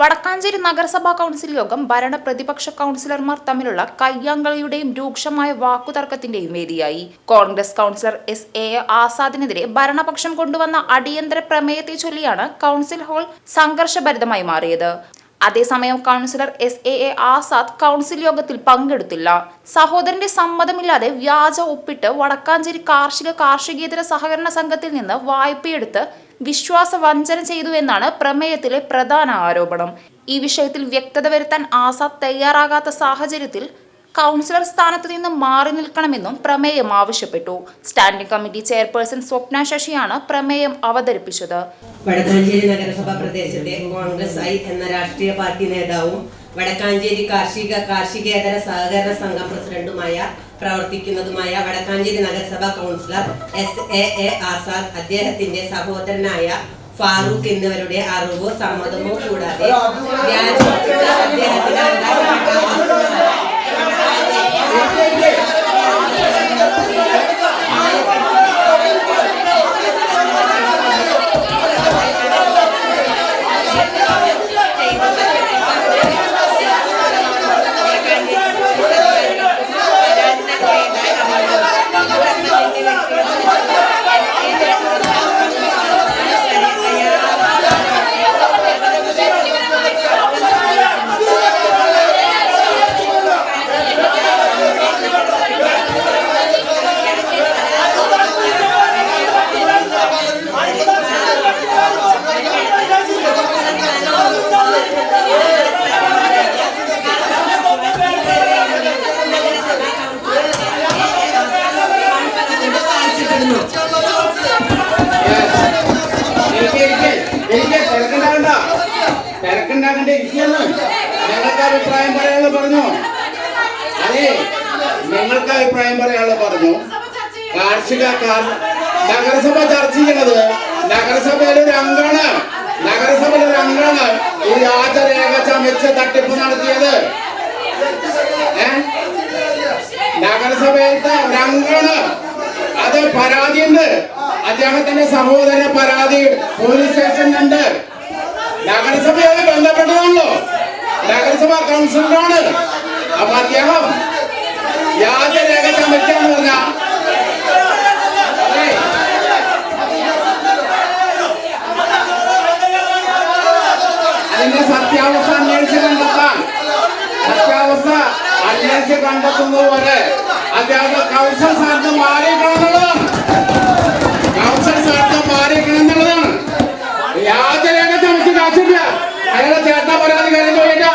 വടക്കാഞ്ചേരി നഗരസഭാ കൗൺസിൽ യോഗം ഭരണ പ്രതിപക്ഷ കൗൺസിലർമാർ തമ്മിലുള്ള കയ്യാങ്കളിയുടെയും രൂക്ഷമായ വാക്കുതർക്കത്തിന്റെയും വേദിയായി. കോൺഗ്രസ് കൗൺസിലർ എസ് എ ആസാദിനെതിരെ ഭരണപക്ഷം കൊണ്ടുവന്ന അടിയന്തര പ്രമേയത്തെ ചൊല്ലിയാണ് കൗൺസിൽ ഹാൾ സംഘർഷഭരിതമായി മാറിയത്. അതേസമയം councillor S A A Azad council യോഗത്തിൽ പങ്കെടുത്തില്ല. സഹോദരന്റെ സമ്മതമില്ലാതെ വ്യാജ ഒപ്പിട്ട് വടക്കാഞ്ചേരി കാർഷിക കാർഷികേതര സഹകരണ സംഘത്തിൽ നിന്ന് വായ്പയെടുത്ത് വിശ്വാസ വഞ്ചന ചെയ്തു എന്നാണ് പ്രമേയത്തിലെ പ്രധാന ആരോപണം. ഈ വിഷയത്തിൽ വ്യക്തത വരുത്താൻ ആസാദ് തയ്യാറാകാത്ത സാഹചര്യത്തിൽ കൗൺസിലർ സ്ഥാനത്ത് നിന്ന് മാറി നിൽക്കണമെന്നും പ്രമേയം ആവശ്യപ്പെട്ടു. സ്റ്റാൻഡിംഗ് കമ്മിറ്റി ചെയർപേഴ്സൺ സ്വപ്ന ശശിയാണ് പ്രമേയം അവതരിപ്പിച്ചത്. വടക്കാഞ്ചേരി നഗരസഭാ പ്രദേശത്തെ കോൺഗ്രസ് ഐ എന്ന രാഷ്ട്രീയ പാർട്ടി നേതാവും വടക്കാഞ്ചേരി കാർഷിക കാർഷികേതര സഹകരണ സംഘം പ്രസിഡന്റുമായ പ്രവർത്തിക്കുന്നതുമായ വടക്കാഞ്ചേരി നഗരസഭാ councillor S A A Azad അദ്ദേഹത്തിന്റെ സഹോദരനായ ഫാറൂഖ് എന്നിവരുടെ അറിവോ സമ്മതമോ കൂടാതെ വ്യാജ അദ്ദേഹത്തിന് ഞങ്ങൾക്ക് അഭിപ്രായം പറയാനുള്ള പറഞ്ഞോ? അതെ ഞങ്ങൾക്ക് അഭിപ്രായം പറയാനുള്ള പറഞ്ഞു? കാർഷിക കാർ- നഗരസഭ ചർച്ച ചെയ്യണത് നഗരസഭയിലെ ഒരു അംഗമാണ്. നഗരസഭയിലെ ഒരു അംഗമാണ് ഈ വ്യാജരേഖ ചമച്ച് തട്ടിപ്പ് നടത്തിയത്? നഗരസഭയിലത്തെ ഒരു അത് പരാതിയുണ്ട്. അദ്ദേഹത്തിന്റെ സഹോദരന്റെ പരാതി പോലീസ് സ്റ്റേഷനിലുണ്ട്. നഗരസഭയോട് ബന്ധപ്പെട്ടതാണല്ലോ. നഗരസഭ കൗൺസിലറാണ് അപ്പൊ അദ്ദേഹം വ്യാജരേഖ ചമയ്ക്കാന്ന് പറഞ്ഞ അതിന്റെ സത്യാവസ്ഥ അന്വേഷിച്ച് കണ്ടെത്താൻ സത്യാവസ്ഥ അന്വേഷിച്ച് കണ്ടെത്തുന്നത് വരെ അദ്ദേഹം കൗൺസിൽ സ്ഥാനത്ത് മാറിയിരിക്കണമെന്നുള്ളതാണ് കൗൺസിൽ സ്ഥാനത്ത് മാറിയിരിക്കണമെന്നുള്ളതാണ് യാതൊരേഖ ചമച്ച് കാശില്ല അയാളെ ചേട്ട പരാതിക്കാരൻ ചോദിക്ക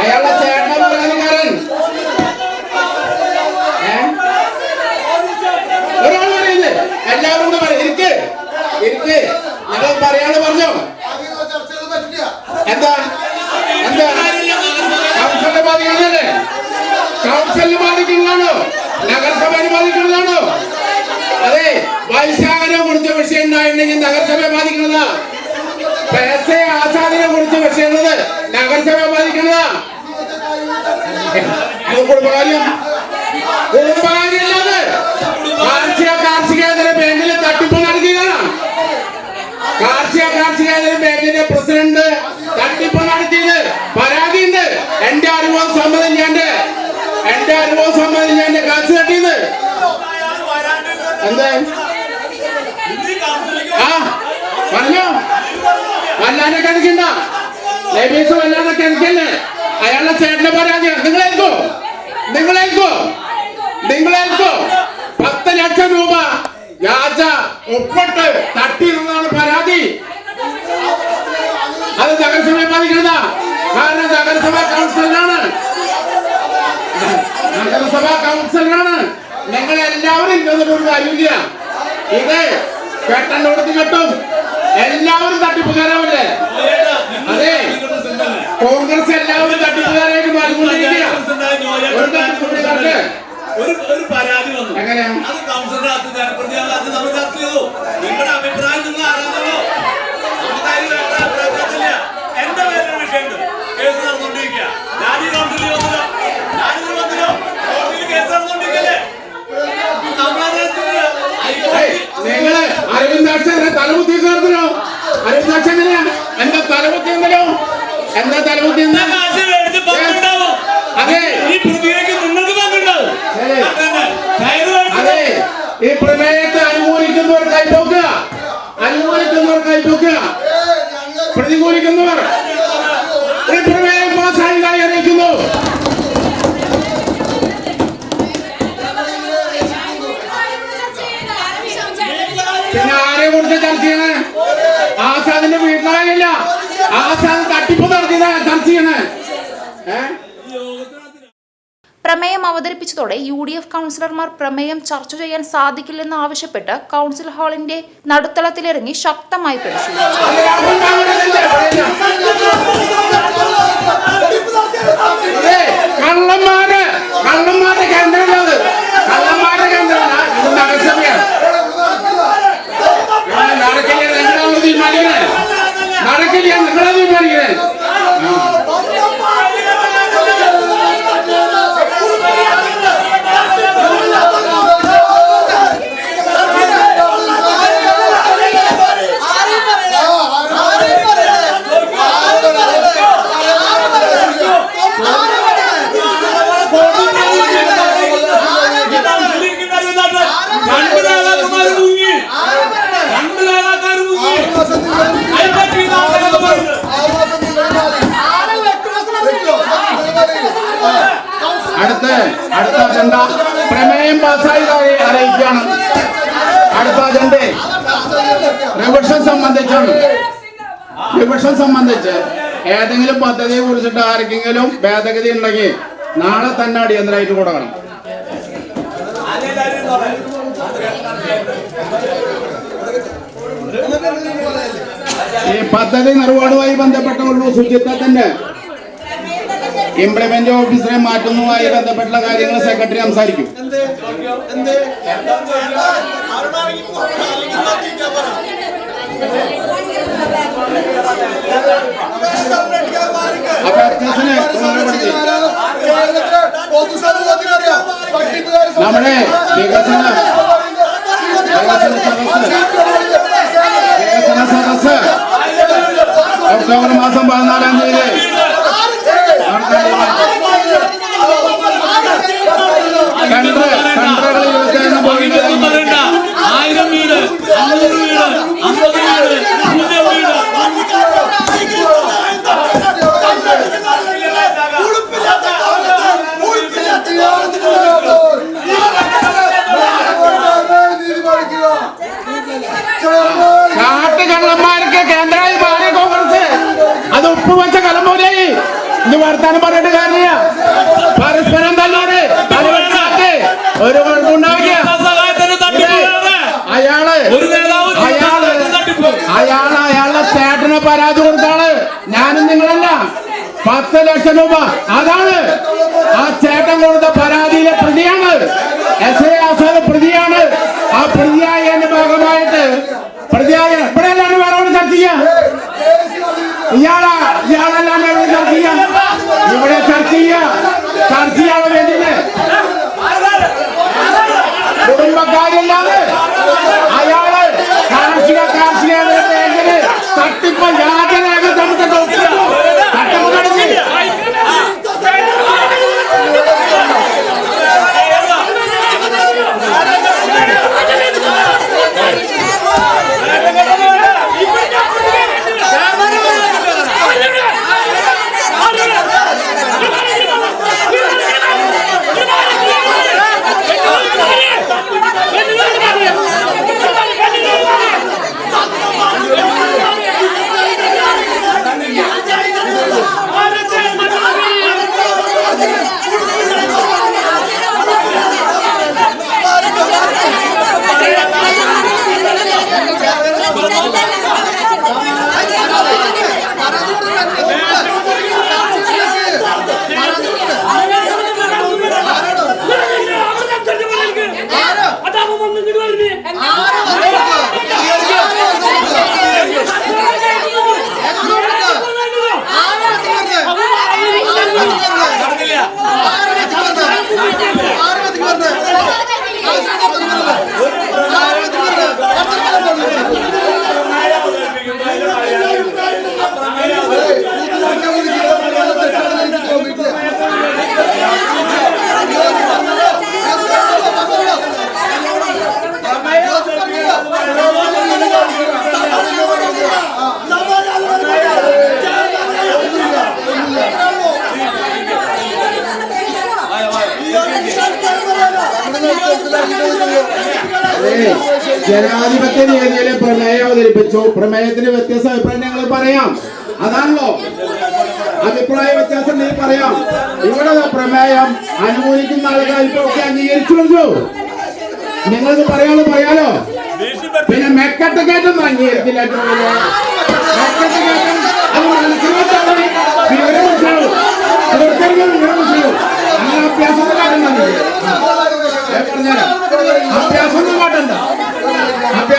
അയാളുടെ ചേട്ട പരാതിക്കാരൻ ഏ? ഒരാൾ പറയുന്നത് എല്ലാവരും കൂടെ പറയും ഇരിക്ക് ഇരിക്ക് നിങ്ങൾ പറയാണ്ട് പറഞ്ഞോ എന്താ എന്താ കൗൺസിലിനെ ബാധിക്കുന്നതല്ലേ കൗൺസിലിനെ ബാധിക്കുന്നതാണോ നഗരസഭയെ ബാധിക്കുന്നതാണോ അതെ വൈശാഖനെ കുറിച്ച് വിഷയം ഉണ്ടായിട്ടുണ്ടെങ്കിൽ നഗരസഭയെ ബാധിക്കുന്നതാ. പേസെ ആസാദിനെ കുറിച്ച് വിഷയമുള്ളത് നഗരസഭയെ ബാധിക്കുന്നതാ. അത് കുടുംബകാര്യം കുടുംബകാര്യമില്ലാതെ കാർഷിക കാർഷികേതര ബാങ്കിലെ തട്ടിപ്പ് നടത്തിയതാണ് കാർഷിക കാർഷികേതര ബാങ്കിന്റെ പ്രസിഡന്റ് തട്ടിപ്പ് നടത്തിയത് പരാതിയുണ്ട് എന്റെ അറിവോ സമ്മതം ഞാൻ എന്റെ അറിവോ സമ്മതം ഞാൻ കാശ് തട്ടിയത് എന്താ? ആ പറഞ്ഞോ? വല്ലാതെ കിടക്കണ്ട ലബീസ് വല്ലാതെ കിടക്കല്ലേ അയാളുടെ ചേട്ടനെ പരാതി നിങ്ങളേൽക്കോ? നിങ്ങളേൽക്കോ? നിങ്ങളേൽക്കോ? പത്ത് ലക്ഷം രൂപ. വ്യാജ ഒപ്പിട്ട് തട്ടിയിരുന്നതാണ് പരാതി. അത് നഗരസഭയെ ബാധിക്കുന്നതാ കാരണം നഗരസഭാ കൗൺസിലാണ് നഗരസഭാ കൗൺസിലറാണ്. നിങ്ങൾ എല്ലാവരും ഇന്നൊന്നും ഒരു കാര്യമില്ല. ഇത് കേട്ടോടത്ത് കെട്ടും. എല്ലാവരും തട്ടിപ്പുകാരാവല്ലേ അതെ. കോൺഗ്രസ് എല്ലാവരും തട്ടിപ്പുകാരായിട്ട് മാറിക്കൊണ്ടിരിക്കുക. ഒരു തട്ടിപ്പുകാർക്ക് ഒരു ഒരു പരാതി വന്നു. അത് കൗൺസിലർ അത് ജനപ്രതിനിധികൾ അത് നമ്മൾ ചർച്ച ചെയ്തു. നിങ്ങളുടെ അഭിപ്രായം നിങ്ങൾ അറിയാമല്ലോ നമുക്കാരും വേണ്ട അഭിപ്രായത്തില്ല എന്റെ പേരിൽ വിഷയമുണ്ട്. കേസ് നടന്നുകൊണ്ടിരിക്കുക. രാജ്യ കൗൺസിലിൽ നിങ്ങൾ അരവിന്ദാക്ഷനെ തലമുത്തി തീർത്തല്ലോ അരവിന്ദാക്ഷനെ എന്താ തലമുത്തി എന്നല്ലോ എന്താ തലമുത്തി എന്നല്ലോ പ്രമേയം അവതരിപ്പിച്ചതോടെ യു ഡി എഫ് കൗൺസിലർമാർ പ്രമേയം ചർച്ച ചെയ്യാൻ സാധിക്കില്ലെന്ന് ആവശ്യപ്പെട്ട് കൌൺസിൽ ഹാളിന്റെ നടുത്തളത്തിലിറങ്ങി ശക്തമായി നടക്കില്ല? നിങ്ങളെ തീരുമാനിക്കുന്നത്. സംബന്ധിച്ചുണ്ട് വിപക്ഷം സംബന്ധിച്ച് ഏതെങ്കിലും പദ്ധതിയെ കുറിച്ചിട്ട് ആർക്കെങ്കിലും ഭേദഗതി ഉണ്ടെങ്കിൽ നാളെ തന്നെ അടിയന്തരമായിട്ട് കൊടുക്കണം. ഈ പദ്ധതി നിർവഹണവുമായി ബന്ധപ്പെട്ടുള്ള. ശുചിത്വത്തിന്റെ ഇംപ്ലിമെന്റ് ഓഫീസറെ മാറ്റുന്നതുമായി ബന്ധപ്പെട്ട കാര്യങ്ങൾ സെക്രട്ടറി സംസാരിക്കും. എന്ത്? എന്ത്? നമ്മളെ വികസന വികസന സദസ് ഒക്ടോബർ മാസം പതിനാലാം തീയതി. Aleluya, aleluya, aleluya. പരാതി കൊടുത്താണ് ഞാനും നിങ്ങളല്ല. പത്ത് ലക്ഷം രൂപ. അതാണ് Come. പ്രമേയത്തിന് വ്യത്യസ്ത അഭിപ്രായം ഞങ്ങൾ പറയാം. അതാണല്ലോ. അഭിപ്രായ വ്യത്യാസം നീ പറയാം. ഇവിടെ പ്രമേയം അനുകൂലിക്കുന്ന ആളുകൾ ഒക്കെ അംഗീകരിച്ചു കൊടുത്തു നിങ്ങൾക്ക് പറയാമോ പറയാലോ? പിന്നെ മെക്കട്ട് കയറ്റം അംഗീകരിക്കില്ല. മെക്കട്ട് കയറ്റം അത് മനസ്സിലാക്കാതെ വിവരം മനസ്സിലാവും. ഓരോരുത്തർക്കും വിവരം മനസ്സിലാവും. അഭ്യാസം കാട്ടുന്നുണ്ട് അഭ്യാസം കാട്ടണ്ട. അഭ്യാസം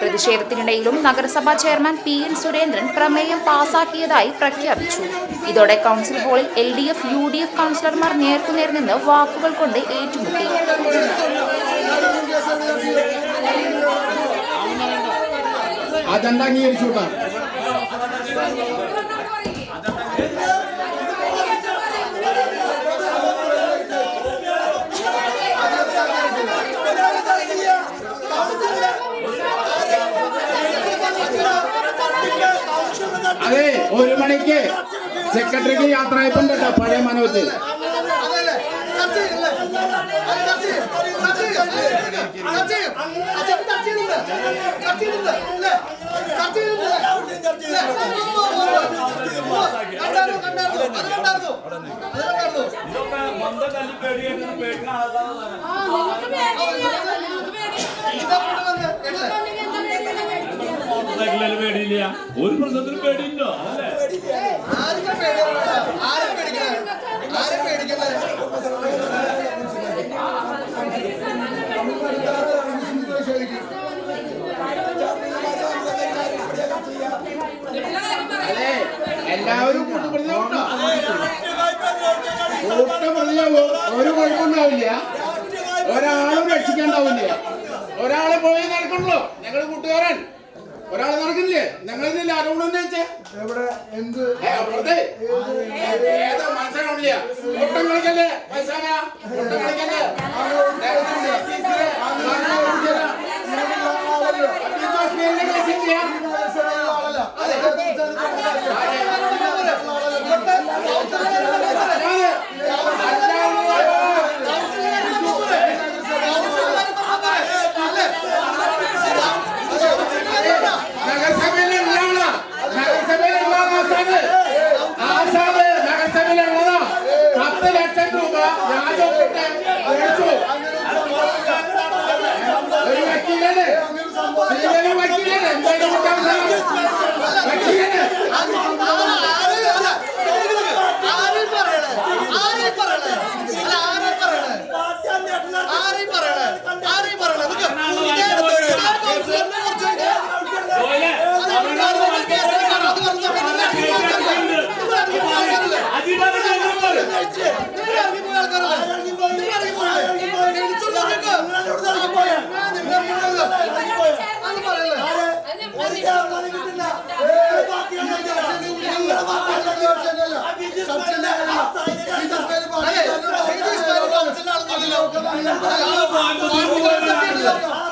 പ്രതിഷേധത്തിനിടയിലും നഗരസഭാ ചെയർമാൻ പി എൻ സുരേന്ദ്രൻ പ്രമേയം പാസാക്കിയതായി പ്രഖ്യാപിച്ചു. ഇതോടെ കൗൺസിൽ ഹാളിൽ L D F U D F കൗൺസിലർമാർ നേർക്കുനേർ നിന്ന് വാക്കുകൾ കൊണ്ട് ഏറ്റുമുട്ടി. അജണ്ട അംഗീകരിച്ചു കൂട്ടാ അതെ ഒരു മണിക്ക് സെക്രട്ടറിക്ക് യാത്രയപ്പുണ്ട് കേട്ടോ പഴയ മനോജ്. മോട്ടോർസൈക്കിളിൽ പേടിയില്ല. ഒരു പ്രശ്നത്തിനും പേടിയില്ലോ എല്ലാവരും ഒരു കുഴപ്പമുണ്ടാവില്ല. ഒരാളും രക്ഷിക്കാണ്ടാവില്ല. ഒരാളെ പോയി നടക്കണല്ലോ. ഞങ്ങൾ കൂട്ടുകാരൻ. ഒരാളെ നടക്കുന്നില്ലേ ഞങ്ങൾ ഇതിൽ ആരോടും എവിടെ എന്ത് ഏതോ മനസ്സിലാവില്ല ഒട്ടം കളിക്കല്ലേ പൈസാന ഒട്ടം കളിക്കല്ലേ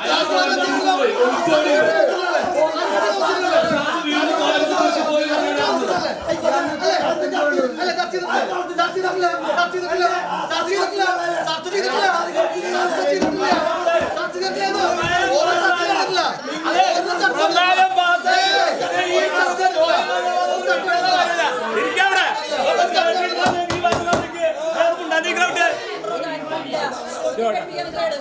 അയാൾ ഇരിക്കവിടെ രണ്ട്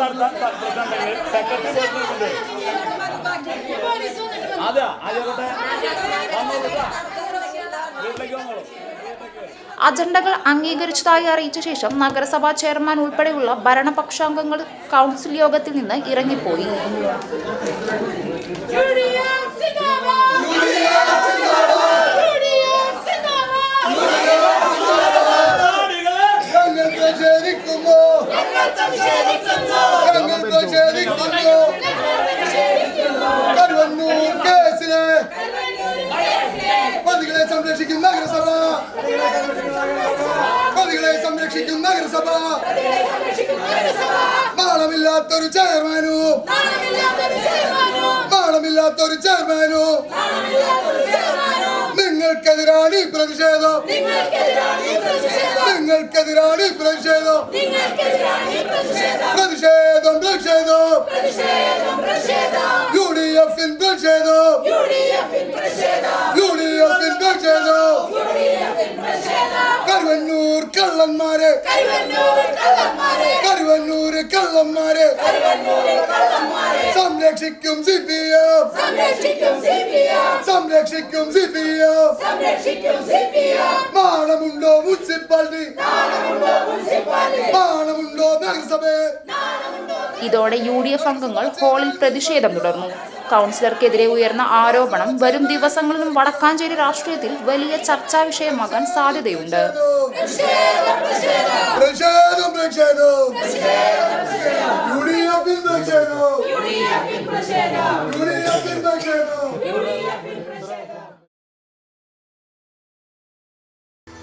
നടത്താൻ അതെ അജണ്ടകൾ അംഗീകരിച്ചതായി അറിയിച്ച ശേഷം നഗരസഭാ ചെയർമാൻ ഉൾപ്പെടെയുള്ള ഭരണപക്ഷാംഗങ്ങൾ കൗൺസിൽ യോഗത്തിൽ നിന്ന് ഇറങ്ങിപ്പോയി തൊഴിലാളികളെ ഞങ്ങൾ പ്രതിഷേധിക്കുന്നു ഞങ്ങൾ പ്രതിഷേധിക്കുന്നു കരുവന്നൂർ കേസിലെ പ്രതികളെ സംരക്ഷിക്കും നഗരസഭ പ്രതികളെ സംരക്ഷിക്കും നഗരസഭ നാണമില്ലാത്തൊരു ചെയർമാനും നാണമില്ലാത്തൊരു ചെയർമാനും നിങ്ങൾക്കെതിരാണ് പ്രതിഷേധം. നിങ്ങൾക്കെതിരാണ് പ്രതിഷേധം. പ്രതിഷേധം പ്രതിഷേധം. യു ഡി പ്രതിഷേധം യു പ്രതിഷേധം കരുവന്നൂർ കള്ളന്മാരെ. കരുവന്നൂര് കള്ളന്മാരെ. സംരക്ഷിക്കും സി പി എം. സംരക്ഷിക്കും സി പി എം. മാണമുണ്ടോ മുനിസിപ്പാലിറ്റി? മാണമുണ്ടോ നഗരസഭയെ ഇതോടെ യു ഡി എഫ് അംഗങ്ങൾ ഹാളിൽ പ്രതിഷേധം തുടർന്നു. കൗൺസിലർക്കെതിരെ ഉയർന്ന ആരോപണം വരും ദിവസങ്ങളിലും വടക്കാഞ്ചേരി രാഷ്ട്രീയത്തിൽ വലിയ ചർച്ചാ വിഷയമാകാൻ സാധ്യതയുണ്ട്.